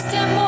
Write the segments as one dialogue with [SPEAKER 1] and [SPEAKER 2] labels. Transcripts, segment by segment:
[SPEAKER 1] just a moment.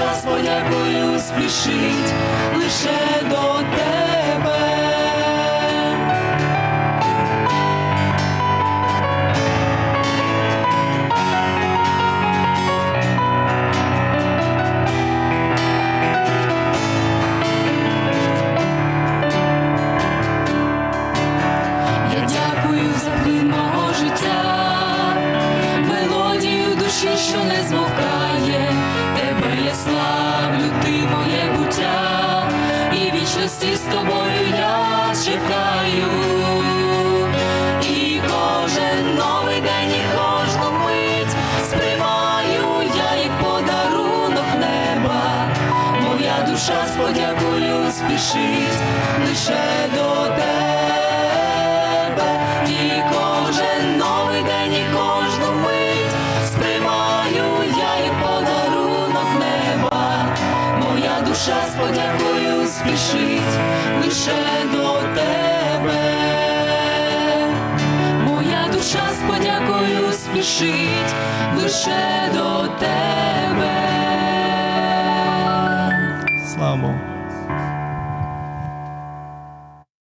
[SPEAKER 1] З подякою спішить лише і вічності з тобою я чекаю. І кожен новий день, і кожну мить сприймаю я як подарунок неба. Моя душа сподякую, спішить лише до тебе. Душа з подякою спішить лише до тебе. Моя душа з подякою спішить лише до тебе.